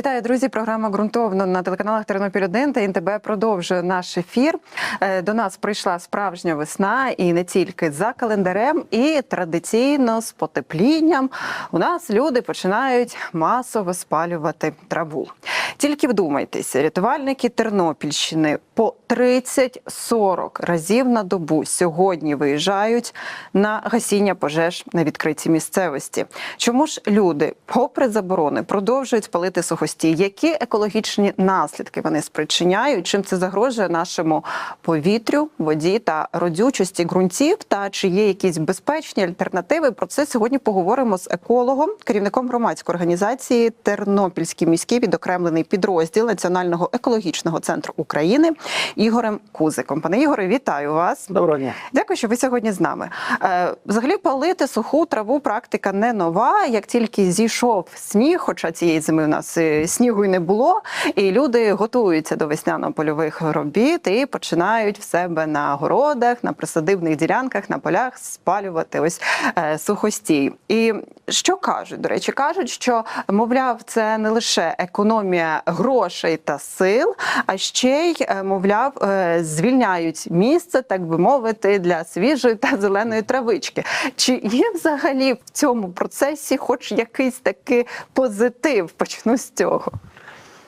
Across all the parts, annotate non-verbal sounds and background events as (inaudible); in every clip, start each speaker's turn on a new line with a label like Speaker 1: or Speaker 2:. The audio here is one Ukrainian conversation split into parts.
Speaker 1: Вітаю, друзі! Програма ґрунтовно на телеканалах Тернопіль 1 та НТБ продовжує наш ефір. Е, До нас прийшла справжня весна, і не тільки за календарем, і традиційно з потеплінням у нас люди починають масово спалювати траву. Тільки вдумайтеся, рятувальники Тернопільщини по 30-40 разів на добу сьогодні виїжджають на гасіння пожеж на відкритій місцевості. Чому ж люди, попри заборони, продовжують палити сухості? Які екологічні наслідки вони спричиняють? Чим це загрожує нашому повітрю, воді та родючості ґрунтів? Та чи є якісь безпечні альтернативи? Про це сьогодні поговоримо з екологом, керівником громадської організації Тернопільський міський відокремлений підрозділ Національного екологічного центру України Ігорем Кузиком. Пане Ігоре, вітаю вас.
Speaker 2: Доброго дня.
Speaker 1: Дякую, що ви сьогодні з нами. Е, Взагалі, палити суху траву практика не нова. Як тільки зійшов сніг, хоча цієї зими у нас е, снігу й не було, і люди готуються до весняно-польових робіт і починають в себе на городах, на присадибних ділянках, на полях спалювати ось е, сухостій. І що кажуть? До речі, кажуть, що мовляв, це не лише економія грошей та сил, а ще й е, мовляв, е, звільняють місце, так би мовити, для свіжої та зеленої травички. Чи є взагалі в цьому процесі хоч якийсь такий позитив? Почну цього.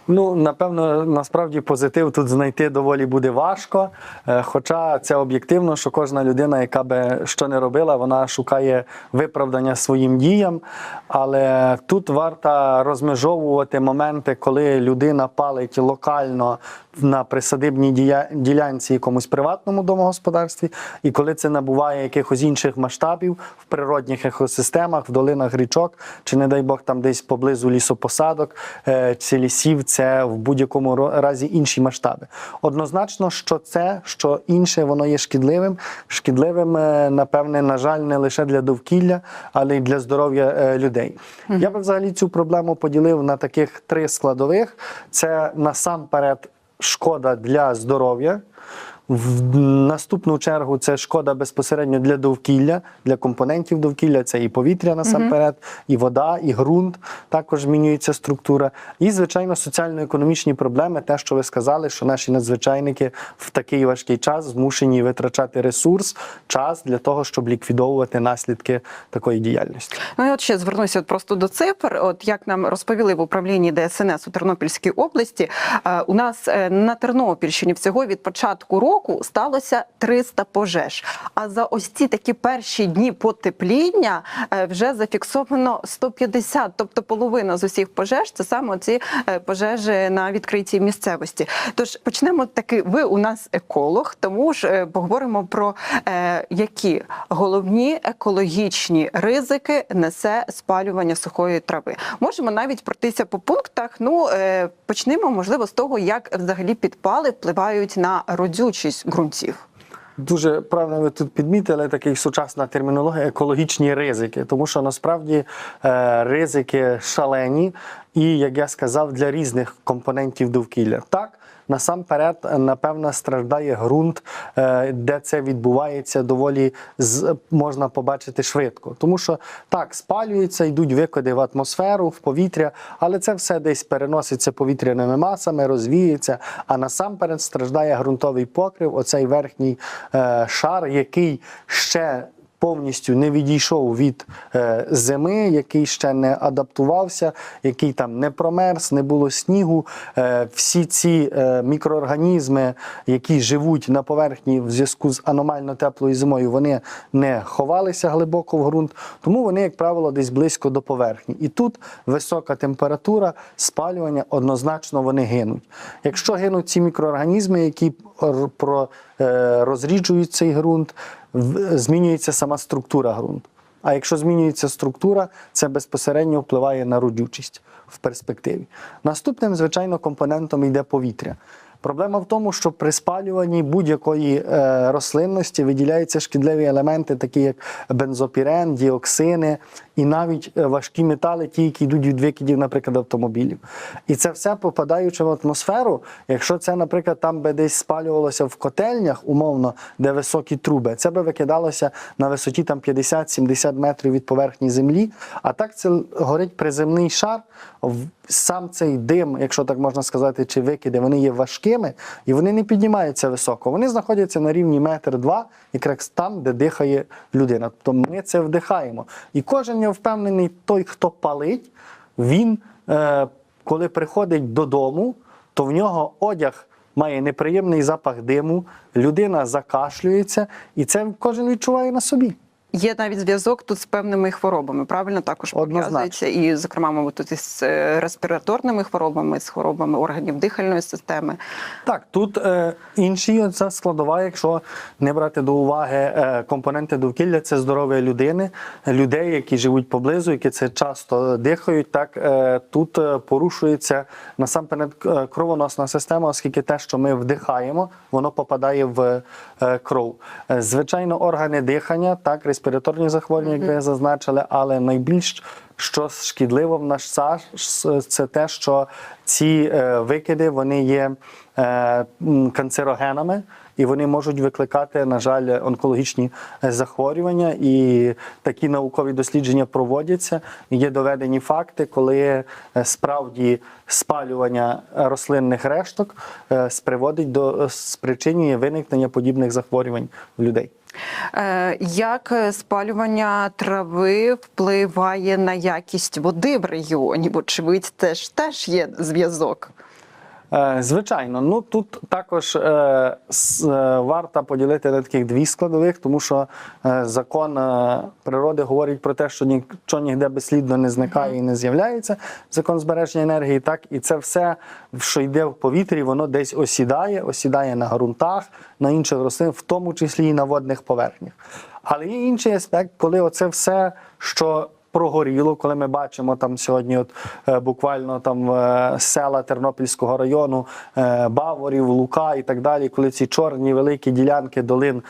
Speaker 2: Ну, напевно, насправді позитив тут знайти доволі буде важко. Е, Хоча це об'єктивно, що кожна людина, яка би що не робила, вона шукає виправдання своїм діям. Але тут варто розмежовувати моменти, коли людина палить локально на присадибній ділянці якомусь приватному домогосподарстві, і коли це набуває якихось інших масштабів в природних екосистемах, в долинах річок, чи не дай Бог там десь поблизу лісопосадок е, чи лісів, це в будь-якому разі інші масштаби. Однозначно, що це, що інше, воно є шкідливим. Шкідливим, е, напевне, на жаль, не лише для довкілля, але й для здоров'я е, людей. Я би взагалі цю проблему поділив на таких три складових: це насамперед шкода для здоров'я. В наступну чергу це шкода безпосередньо для довкілля, для компонентів довкілля. Це і повітря насамперед, і вода, і ґрунт. Також змінюється структура. І, звичайно, соціально-економічні проблеми. Те, що ви сказали, що наші надзвичайники в такий важкий час змушені витрачати ресурс, час для того, щоб ліквідовувати наслідки такої діяльності.
Speaker 1: Ну і от ще звернуся просто до цифр. От як нам розповіли в управлінні ДСНС у Тернопільській області, е, у нас е, на Тернопільщині всього від початку року сталося 300 пожеж. А за ось ці такі перші дні потепління е, вже зафіксовано 150, тобто половина з усіх пожеж це саме ці пожежі на відкритій місцевості. Тож почнемо таки. Ви у нас еколог, тому ж е, поговоримо про е, які головні екологічні ризики несе спалювання сухої трави. Можемо навіть пройтися по пунктах. Ну е, почнемо, можливо, з того, як взагалі підпали впливають на родючість ґрунтів.
Speaker 2: Дуже правильно ви тут підмітили такий сучасна термінологія екологічні ризики, тому що насправді е, ризики шалені, і як я сказав, для різних компонентів довкілля. Так. Насамперед, напевно, страждає ґрунт, е, де це відбувається доволі можна побачити швидко. Тому що так, спалюються, йдуть викиди в атмосферу, в повітря, але це все десь переноситься повітряними масами, розвіється. А насамперед страждає ґрунтовий покрив, оцей верхній е, шар, який ще повністю не відійшов від е, зими, який ще не адаптувався, який там не промерз, не було снігу. Е, всі ці е, мікроорганізми, які живуть на поверхні в зв'язку з аномально теплою зимою, вони не ховалися глибоко в ґрунт, тому вони, як правило, десь близько до поверхні. І тут висока температура, спалювання, однозначно вони гинуть. Якщо гинуть ці мікроорганізми, які розріджують цей ґрунт, змінюється сама структура ґрунту. А якщо змінюється структура, це безпосередньо впливає на родючість в перспективі. Наступним, звичайно, компонентом йде повітря. Проблема в тому, що при спалюванні будь-якої е, рослинності виділяються шкідливі елементи, такі як бензопірен, діоксини і навіть е, важкі метали, ті, які йдуть від викидів, наприклад, автомобілів. І це все попадаючи в атмосферу. Якщо це, наприклад, там би десь спалювалося в котельнях, умовно, де високі труби, це би викидалося на висоті там 50-70 метрів від поверхні землі. А так це горить приземний шар. Сам цей дим, якщо так можна сказати, чи викиди, вони є важкими і вони не піднімаються високо. Вони знаходяться на рівні метр два, якраз там, де дихає людина. Тобто ми це вдихаємо. І кожен я впевнений, той, хто палить, він, е, коли приходить додому, то в нього одяг має неприємний запах диму, людина закашлюється, і це кожен відчуває на собі.
Speaker 1: Є навіть зв'язок тут з певними хворобами, правильно також пов'язується. І, зокрема, мабуть, тут із е, респіраторними хворобами, з хворобами органів дихальної системи.
Speaker 2: Так, тут е, інші ця складова, якщо не брати до уваги е, компоненти довкілля, це здоров'я людини, людей, які живуть поблизу, які це часто дихають. Так е, тут е, порушується насамперед е, кровоносна система, оскільки те, що ми вдихаємо, воно попадає в е, кров. Звичайно, органи дихання, так, респіраторні захворювання, як ви зазначили, але найбільш що шкідливо в наш САЖ, це те, що ці е, викиди вони є е, канцерогенами. І вони можуть викликати, на жаль, онкологічні е, захворювання. І такі наукові дослідження проводяться. Є доведені факти, коли справді спалювання рослинних решток сприводить до спричинює виникнення подібних захворювань в людей.
Speaker 1: Е, Як е, спалювання трави впливає на якість води в регіоні? Вочевидь, теж теж є зв'язок.
Speaker 2: Е, Звичайно, ну тут також е, е, варто поділити на таких дві складових, тому що закон природи говорить про те, що нічого ніде безслідно не зникає і не з'являється. Закон збереження енергії, так і це все, що йде в повітрі, воно десь осідає, осідає на ґрунтах, на інших рослинах, в тому числі і на водних поверхнях. Але є інший аспект, коли оце все, що прогоріло, коли ми бачимо там сьогодні, от е, буквально там е, села Тернопільського району, е, Баворів, Лука і так далі, коли ці чорні великі ділянки долин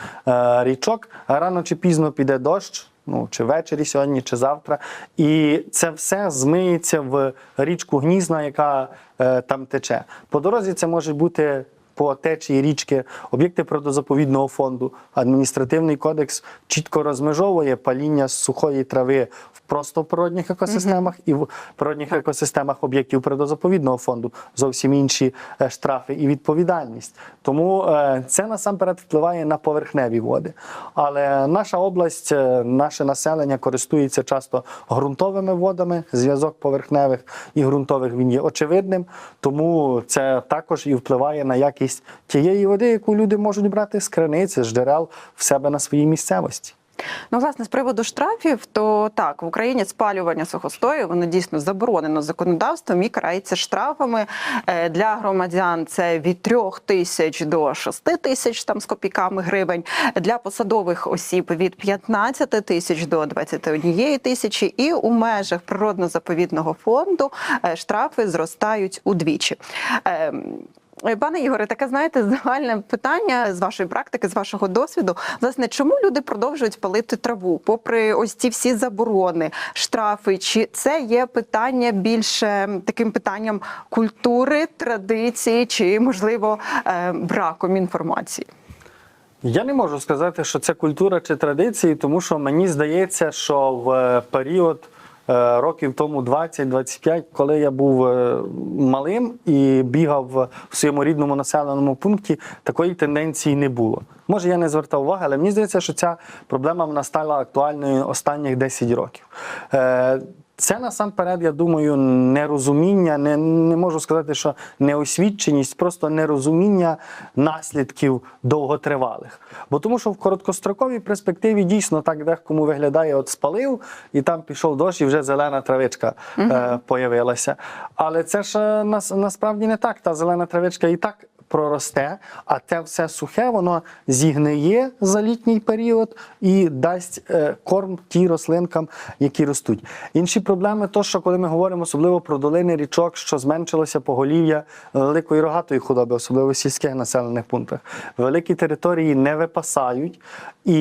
Speaker 2: річок, рано чи пізно піде дощ. Ну, чи ввечері сьогодні, чи завтра, і це все змиється в річку Гнізна, яка е, там тече. По дорозі це може бути по течії річки об'єкти природозаповідного фонду. Адміністративний кодекс чітко розмежовує паління з сухої трави в природних екосистемах і в природних екосистемах об'єктів природозаповідного фонду зовсім інші е, штрафи і відповідальність. Тому е, це насамперед впливає на поверхневі води. Але наша область, е, наше населення користується часто ґрунтовими водами. Зв'язок поверхневих і ґрунтових він є очевидним, тому це також і впливає на якість тієї води, яку люди можуть брати з криниці, з джерел в себе на своїй місцевості.
Speaker 1: Ну, власне, з приводу штрафів, то так, в Україні спалювання сухостою воно дійсно заборонено законодавством і карається штрафами Е, для громадян. Це від 3 тисяч до 6 тисяч там з копійками гривень. Для посадових осіб від 15 тисяч до 21 тисячі. І у межах природно-заповідного фонду е, штрафи зростають удвічі. Пане Ігоре, таке знаєте загальне питання з вашої практики, з вашого досвіду. Власне, чому люди продовжують палити траву, попри ось ці всі заборони, штрафи? Чи це є питання більше таким питанням культури, традиції, чи можливо е, браком інформації?
Speaker 2: Я не можу сказати, що це культура чи традиції, тому що мені здається, що в е, період років тому 20-25, коли я був е, малим і бігав в своєму рідному населеному пункті, такої тенденції не було. Може, я не звертав уваги, але мені здається, що ця проблема вона стала актуальною останніх 10 років. Це насамперед, я думаю, нерозуміння, не, не можу сказати, що неосвідченість, просто нерозуміння наслідків довготривалих. Бо тому, що в короткостроковій перспективі дійсно так декому виглядає, от спалив, і там пішов дощ, і вже зелена травичка е, появилася. Але це ж е, нас, насправді не так. Та зелена травичка і так проросте, а те все сухе, воно зігниє за літній період і дасть е, корм ті рослинкам, які ростуть. Інші проблеми, то що коли ми говоримо особливо про долини річок, що зменшилося поголів'я великої рогатої худоби, особливо в сільських населених пунктах. Великі території не випасають, і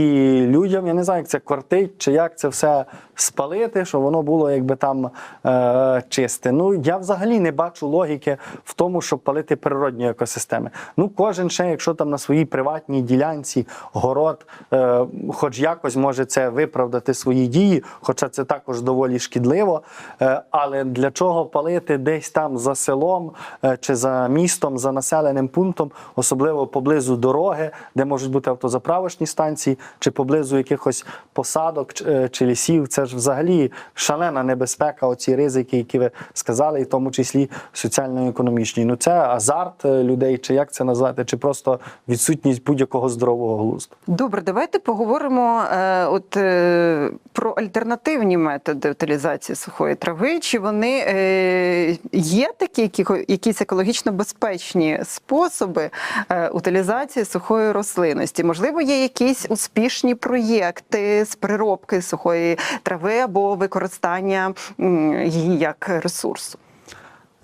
Speaker 2: людям я не знаю, як це кортить, чи як це все спалити, щоб воно було якби там е, чисте. Ну я взагалі не бачу логіки в тому, щоб палити природні екосистеми. Ну кожен ще, якщо там на своїй приватній ділянці город, е, хоч якось може це виправдати свої дії, хоча це також доволі шкідливо. Е, але для чого палити десь там за селом е, чи за містом, за населеним пунктом, особливо поблизу дороги, де можуть бути автозаправочні станції, чи поблизу якихось посадок чи, е, чи лісів. Це ж взагалі шалена небезпека, оці ризики, які ви сказали, і в тому числі соціально-економічні. Ну це азарт е, людей, чи як це назвати, чи просто відсутність будь-якого здорового глузду.
Speaker 1: Добре, давайте поговоримо е, от, е, про альтернативні методи утилізації сухої трави. Чи вони е, є такі які, якісь екологічно безпечні способи е, утилізації сухої рослинності? Можливо, є якісь успішні проєкти з переробки сухої трави або використання її як ресурсу?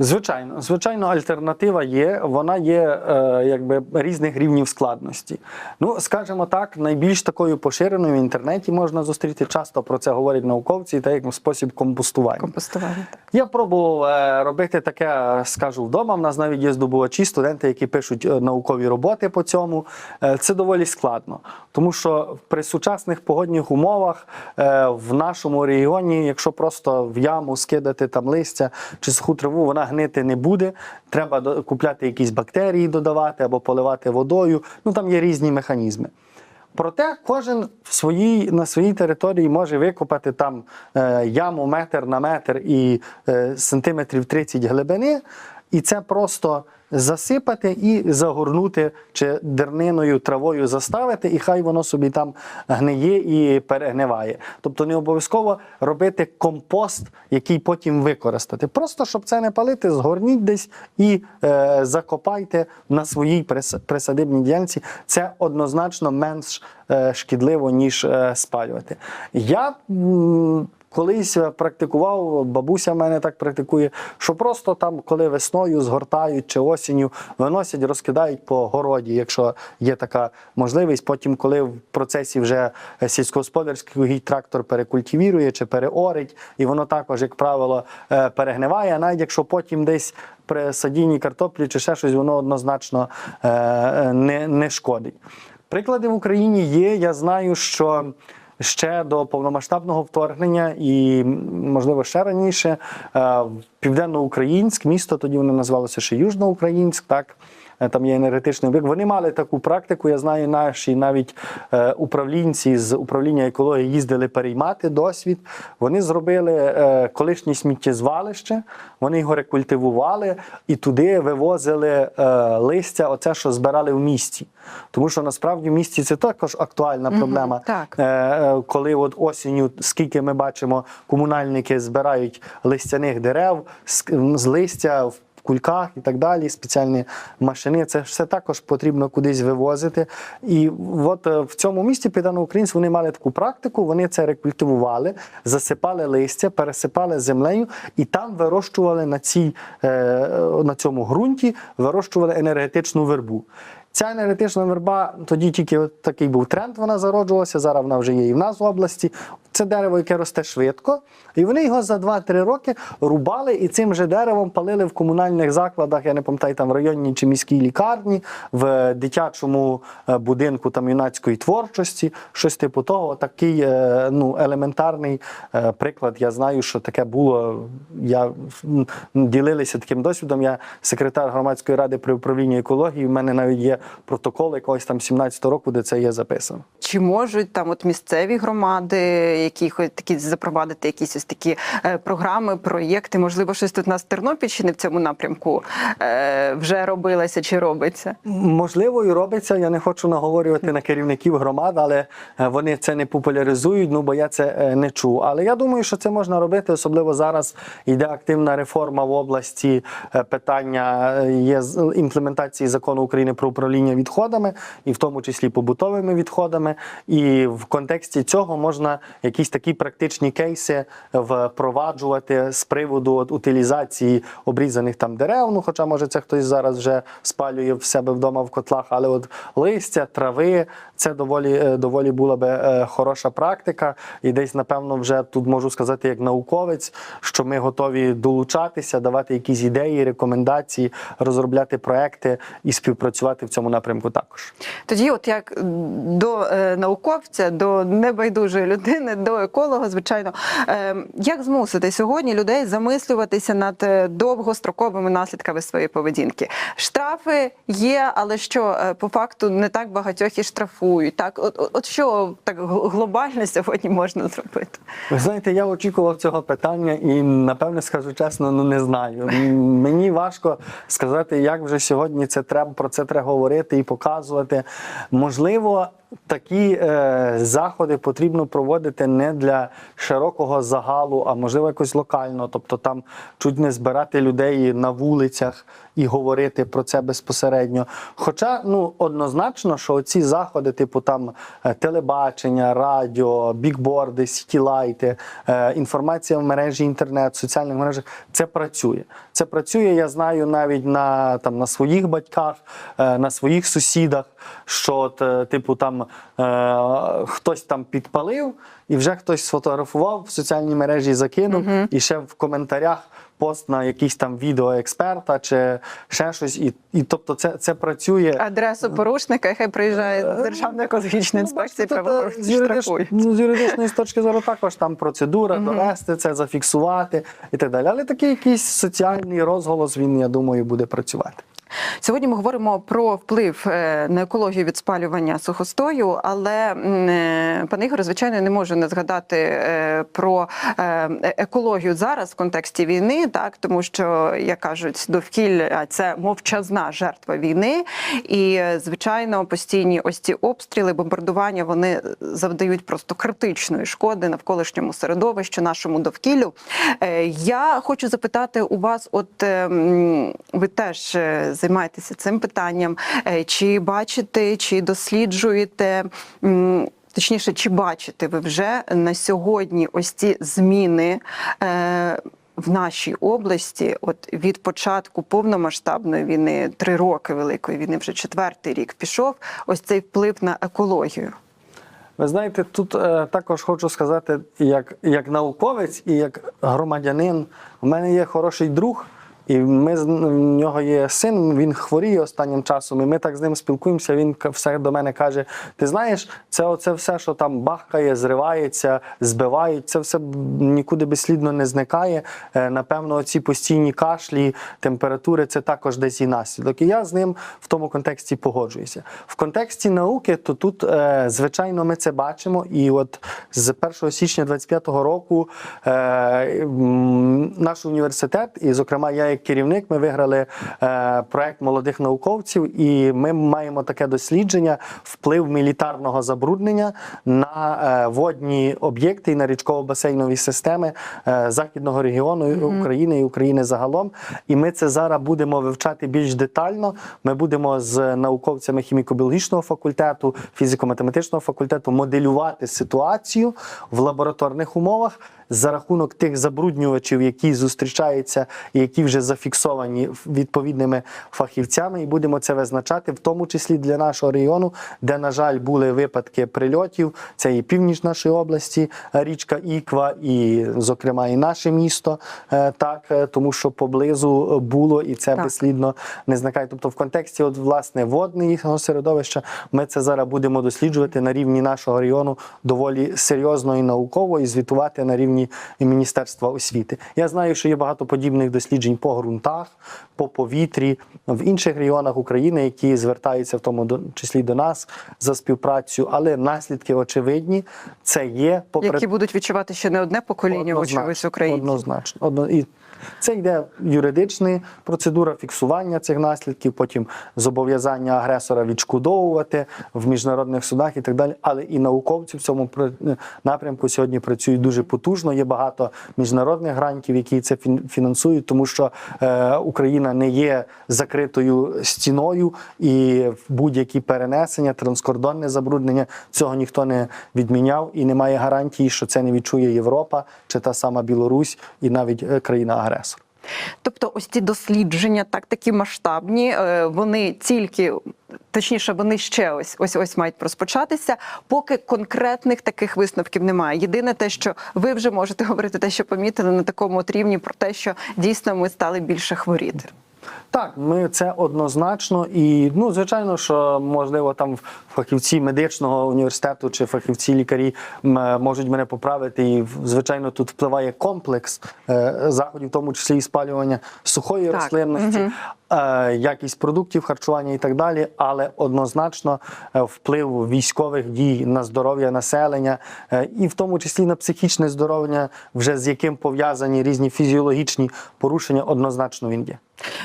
Speaker 2: Звичайно, звичайно, альтернатива є. Вона є е, якби різних рівнів складності. Ну, скажімо так, найбільш такою поширеною в інтернеті можна зустріти. Часто про це говорять науковці, та як спосіб компостування.
Speaker 1: Компостування. так.
Speaker 2: Я пробував е, робити таке, скажу, вдома. У нас навіть є здобувачі, студенти, які пишуть е, наукові роботи по цьому. Е, Це доволі складно, тому що при сучасних погодних умовах е, в нашому регіоні, якщо просто в яму скидати там листя чи суху траву, вона гнити не буде. Треба купляти якісь бактерії, додавати або поливати водою. Ну там є різні механізми. Проте кожен в своїй, на своїй території може викопати там е, яму метр на метр і е, сантиметрів 30 глибини, і це просто засипати і загорнути чи дерниною травою заставити, і хай воно собі там гниє і перегниває. Тобто не обов'язково робити компост, який потім використати. Просто щоб це не палити, згорніть десь і е, закопайте на своїй прис- присадибній ділянці. Це однозначно менш е, шкідливо, ніж е, спалювати. Я м, Колись е, практикував, бабуся в мене так практикує, що просто там, коли весною згортають чи осінню, виносять, розкидають по городі, якщо є така можливість. Потім, коли в процесі вже сільськогосподарський угідь трактор перекультивірує чи переорить, і воно також, як правило, е, перегниває. Навіть якщо потім десь при садінні картоплі чи ще щось, воно однозначно е, е, не, не шкодить. Приклади в Україні є. Я знаю, що ще до повномасштабного вторгнення і, можливо, ще раніше е, в Південноукраїнськ, місто тоді воно називалося ще Южноукраїнськ, так. Е, Там є енергетичний об'єкт. Вони мали таку практику. Я знаю, наші навіть е, управлінці з управління екології їздили переймати досвід. Вони зробили е, колишнє сміттєзвалище, вони його рекультивували і туди вивозили листя, оце, що збирали в місті. Тому що насправді в місті це також актуальна проблема.
Speaker 1: так.
Speaker 2: Е, е, коли от осінню, скільки ми бачимо, комунальники збирають листяних дерев з листя в кульках і так далі, спеціальні машини. Це все також потрібно кудись вивозити. І от е, в цьому місті Південноукраїнці вони мали таку практику, вони це рекультивували, засипали листя, пересипали землею і там вирощували на, цій, е, на цьому ґрунті, вирощували енергетичну вербу. Ця енергетична верба тоді тільки такий був тренд, вона зароджувалася. Зараз вона вже є і в нас в області. Це дерево, яке росте швидко, і вони його за 2-3 роки рубали і цим же деревом палили в комунальних закладах. Я не пам'ятаю, там в районній чи міській лікарні, в дитячому е, будинку там юнацької творчості, щось типу того. Такий е, ну, елементарний е, приклад. Я знаю, що таке було. Я ділилися таким досвідом. Я секретар громадської ради при управлінні екології. У мене навіть є протокол якогось там 17 року, де це є записано.
Speaker 1: Чи можуть там от місцеві громади, якихось такі запровадити якісь ось такі е, програми, проєкти? Можливо, щось тут у нас в Тернопільщині в цьому напрямку е, вже робилося чи робиться?
Speaker 2: Можливо, і робиться. Я не хочу наговорювати на керівників громад, але е, вони це не популяризують, ну бо я це не чув. Але я думаю, що це можна робити, особливо зараз йде активна реформа в області питання є імплементації закону України про управління відходами, і в тому числі побутовими відходами. І в контексті цього можна якісь такі практичні кейси впроваджувати з приводу от, утилізації обрізаних там дерев. Ну, хоча може це хтось зараз вже спалює в себе вдома в котлах, але от листя, трави це доволі е, доволі була би е, хороша практика. І десь, напевно, вже тут можу сказати, як науковець, що ми готові долучатися, давати якісь ідеї, рекомендації, розробляти проекти і співпрацювати в цьому напрямку також.
Speaker 1: Тоді, от як до е, науковця, до небайдужої людини, до еколога, звичайно, е, як змусити сьогодні людей замислюватися над е, довгостроковими наслідками своєї поведінки? Штрафи є, але що е, по факту не так багатьох і штрафують. Так, от, от що так глобально сьогодні можна зробити?
Speaker 2: Ви знаєте, я очікував цього питання і напевне скажу чесно, ну не знаю. Мені важко сказати, як вже сьогодні це треба про це треба говорити і показувати. Можливо, такі е, заходи потрібно проводити не для широкого загалу, а можливо якось локально. Тобто там чуть не збирати людей на вулицях і говорити про це безпосередньо. Хоча ну однозначно, що ці заходи, типу там е, телебачення, радіо, бікборди, сітілайти, е, інформація в мережі інтернет, соціальних мережах, це працює. Це працює, я знаю навіть на там на своїх батьках, е, на своїх сусідах, що типу там хтось там підпалив, і вже хтось сфотографував в соціальній мережі, закинув, і ще в коментарях пост на якийсь там відео експерта чи ще щось. І, і тобто це, це працює.
Speaker 1: Адресу порушника, хай приїжджає Державна екологічна інспекція,
Speaker 2: з, юридич... ну, з юридичної точки зору також там процедура, довести це, зафіксувати і так далі. Але такий якийсь соціальний розголос, він, я думаю, буде працювати.
Speaker 1: Сьогодні ми говоримо про вплив е, на екологію від спалювання сухостою, але е, пане Ігоре, звичайно, не можу не згадати е, про екологію зараз в контексті війни, так тому що як кажуть, довкілля це мовчазна жертва війни, і звичайно, постійні ось ці обстріли, бомбардування вони завдають просто критичної шкоди навколишньому середовищу, нашому довкіллю. Я хочу запитати у вас, от е, ви теж займаєтеся цим питанням, е, чи бачите, чи досліджуєте. Точніше, чи бачите ви вже на сьогодні ось ці зміни е, в нашій області, от від початку повномасштабної війни, три роки великої війни, вже четвертий рік пішов, ось цей вплив на екологію?
Speaker 2: Ви знаєте, тут е, також хочу сказати, як, як науковець і як громадянин, у мене є хороший друг. І ми в нього є син, він хворіє останнім часом, і ми так з ним спілкуємося. Він все до мене каже: Ти знаєш, це оце все, що там бахкає, зривається, збивають, це все нікуди безслідно не зникає. Е, Напевно, ці постійні кашлі, температури це також десь і наслідок. І я з ним в тому контексті погоджуюся. В контексті науки, то тут, е, звичайно, ми це бачимо. І от з 1 січня 25-го року е, наш університет, і, зокрема, я як керівник, ми виграли е, проект молодих науковців, і ми маємо таке дослідження вплив мілітарного забруднення на е, водні об'єкти і на річково-басейнові системи е, західного регіону України і України загалом. І ми це зараз будемо вивчати більш детально. Ми будемо з науковцями хіміко-біологічного факультету, фізико-математичного факультету моделювати ситуацію в лабораторних умовах за рахунок тих забруднювачів, які зустрічаються і які вже зафіксовані відповідними фахівцями, і будемо це визначати, в тому числі для нашого регіону, де, на жаль, були випадки прильотів. Це і північ нашої області, річка Іква, і, зокрема, і наше місто, е, так е, тому що поблизу було і це
Speaker 1: Так.
Speaker 2: безслідно не зникає. Тобто, в контексті от власне водного середовища ми це зараз будемо досліджувати на рівні нашого регіону доволі серйозно і науково, і звітувати на рівні Міністерства освіти. Я знаю, що є багато подібних досліджень по ґрунтах, по повітрі в інших регіонах України, які звертаються в тому числі до нас за співпрацю. Але наслідки очевидні. Це є попри
Speaker 1: Які будуть відчувати ще не одне покоління, вочевидь, українців.
Speaker 2: Однозначно. Одно, і це йде юридична процедура фіксування цих наслідків, потім зобов'язання агресора відшкодовувати в міжнародних судах і так далі. Але і науковці в цьому пр- напрямку сьогодні працюють дуже потужно. Є багато міжнародних грантів, які це фінансують, тому що е, Україна не є закритою стіною, і будь-які перенесення, транскордонне забруднення цього ніхто не відміняв і немає гарантії, що це не відчує Європа чи та сама Білорусь і навіть е, країна-агресор.
Speaker 1: Тобто, ось ці дослідження, так такі масштабні, е, вони тільки. Точніше, вони ще ось ось ось мають розпочатися, поки конкретних таких висновків немає. Єдине те, що ви вже можете (laughs) говорити, те, що помітили на такому от рівні, про те, що дійсно ми стали більше хворіти.
Speaker 2: Так, ми це однозначно, і ну звичайно, що можливо там фахівці медичного університету чи фахівці лікарі е, можуть мене поправити. І звичайно, тут впливає комплекс е, заходів, в тому числі і спалювання сухої
Speaker 1: Так,
Speaker 2: рослинності, е, якість продуктів харчування і так далі. Але однозначно е, вплив військових дій на здоров'я населення, е, і в тому числі на психічне здоров'я, вже з яким пов'язані різні фізіологічні порушення, однозначно він є.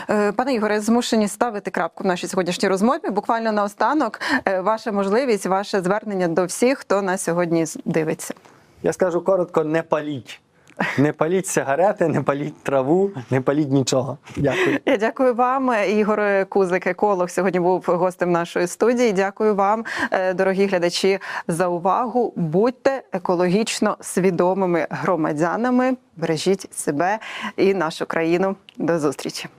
Speaker 1: Е, Пане Ігоре, змушені ставити крапку в нашій сьогоднішній розмові. Буквально наостанок, е, ваша можливість, ваше звернення до всіх, хто нас сьогодні дивиться.
Speaker 2: Я скажу коротко: не паліть. Не паліть сигарети, не паліть траву, не паліть нічого. Дякую.
Speaker 1: Я дякую вам. Ігор Кузик, еколог, сьогодні був гостем нашої студії. Дякую вам, е, дорогі глядачі, за увагу. Будьте екологічно свідомими громадянами. Бережіть себе і нашу країну. До зустрічі.